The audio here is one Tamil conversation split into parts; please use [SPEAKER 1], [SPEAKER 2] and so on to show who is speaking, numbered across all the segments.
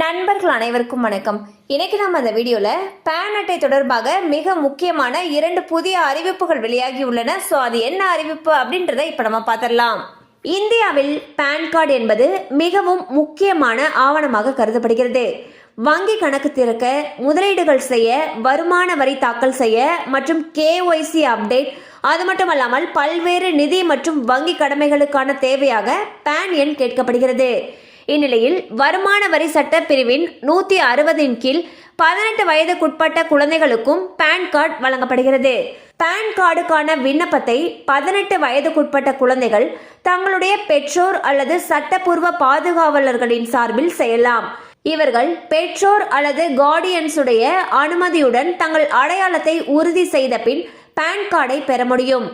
[SPEAKER 1] நண்பர்கள் அனைவருக்கும் வணக்கம். இன்னைக்கு நம்ம அந்த வீடியோவில் பேன் அட்டை தொடர்பாக மிக முக்கியமான இரண்டு புதிய அறிவிப்புகள் வெளியாகி உள்ளன. ஸோ அது என்ன அறிவிப்பு அப்படின்றத இப்போ நம்ம பார்த்துடலாம். இந்தியாவில் பேன் கார்டு என்பது மிகவும் முக்கியமான ஆவணமாக கருதப்படுகிறது. வங்கி கணக்கு திறக்க முதலீடுகள் செய்ய வருமான வரி தாக்கல் செய்ய மற்றும் கேஒய்சி அப்டேட் அது மட்டுமல்லாமல் பல்வேறு நிதி மற்றும் வங்கி கடமைகளுக்கான தேவையாக பேன் எண் கேட்கப்படுகிறது. இந்நிலையில் வருமான வரி சட்ட பிரிவின் நூத்தி அறுபதின் கீழ் பதினெட்டு வயதுக்குட்பட்ட குழந்தைகளுக்கும் பேன் கார்டு வழங்கப்படுகிறது. பேன் கார்டுக்கான விண்ணப்பத்தை பதினெட்டு வயதுக்குட்பட்ட குழந்தைகள் தங்களுடைய பெற்றோர் அல்லது சட்டப்பூர்வ பாதுகாவலர்களின் சார்பில் செய்யலாம். இவர்கள் பெற்றோர் அல்லது கார்டியன்ஸுடைய அனுமதியுடன் தங்கள் அடையாளத்தை உறுதி செய்த பின் பேன் கார்டை பெற முடியும்.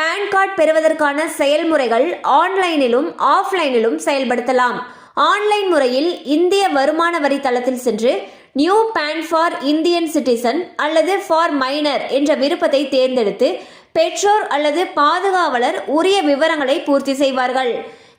[SPEAKER 1] பேன் கார்டு பெறுவதற்கான செயல்முறைகள் ஆன்லைனிலும் ஆஃப்லைனிலும் செயல்படுத்தலாம். ஆன்லைன் முறையில் இந்திய வருமான வரி தளத்தில் சென்று new PAN for Indian citizen அல்லது ஃபார் மைனர் என்ற விருப்பத்தை தேர்ந்தெடுத்து பெற்றோர் அல்லது பாதுகாவலர் உரிய விவரங்களை பூர்த்தி செய்வார்கள்.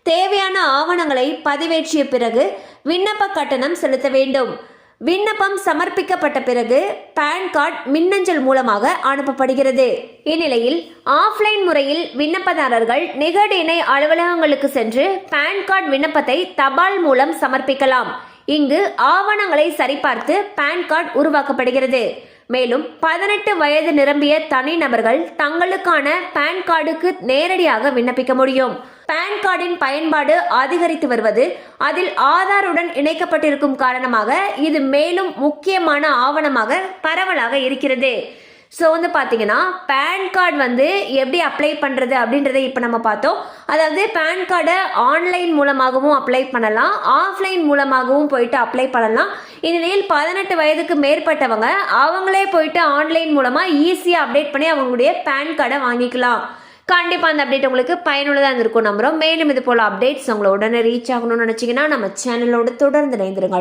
[SPEAKER 1] தேவையான ஆவணங்களை பதிவேற்றிய பிறகு விண்ணப்ப கட்டணம் செலுத்த வேண்டும். விண்ணப்பம் சமர்ப்பிக்கப்பட்ட பிறகு பேன் கார்டு மின்னஞ்சல் மூலமாக அனுப்பப்படுகிறது. இந்நிலையில் ஆஃப்லைன் முறையில் விண்ணப்பதாரர்கள் நிகடு இணை அலுவலகங்களுக்கு சென்று பேன் கார்டு விண்ணப்பத்தை தபால் மூலம் சமர்ப்பிக்கலாம். இங்கு ஆவணங்களை சரிபார்த்து பேன் கார்டு உருவாக்கப்படுகிறது. மேலும் பதினெட்டு வயது நிரம்பிய தனிநபர்கள் தங்களுக்கான பேன் கார்டுக்கு நேரடியாக விண்ணப்பிக்க முடியும். பேன் கார்டின் பயன்பாடு அதிகரித்து வருவது அதில் ஆதாருடன் இணைக்கப்பட்டிருக்கும் காரணமாக இது மேலும் முக்கியமான ஆவணமாக பரவலாக இருக்கிறது. ஸோ வந்து பார்த்தீங்கன்னா பேன் கார்டு வந்து எப்படி அப்ளை பண்ணுறது அப்படின்றத இப்போ நம்ம பார்த்தோம். அதாவது பேன் கார்டை ஆன்லைன் மூலமாகவும் அப்ளை பண்ணலாம். ஆஃப்லைன் மூலமாகவும் போயிட்டு அப்ளை பண்ணலாம். இந்நிலையில் பதினெட்டு வயதுக்கு மேற்பட்டவங்க அவங்களே போயிட்டு ஆன்லைன் மூலமாக ஈஸியாக அப்டேட் பண்ணி அவங்களுடைய பேன் கார்டை வாங்கிக்கலாம். கண்டிப்பாக அந்த அப்டேட் உங்களுக்கு பயனுள்ளதாக இருந்திருக்கும் நம்புகிறோம் மேலும் இது போல் அப்டேட்ஸ் உங்களை உடனே ரீச் ஆகணும்னு நினச்சிங்கன்னா நம்ம சேனலோடு தொடர்ந்து இணைந்திருங்க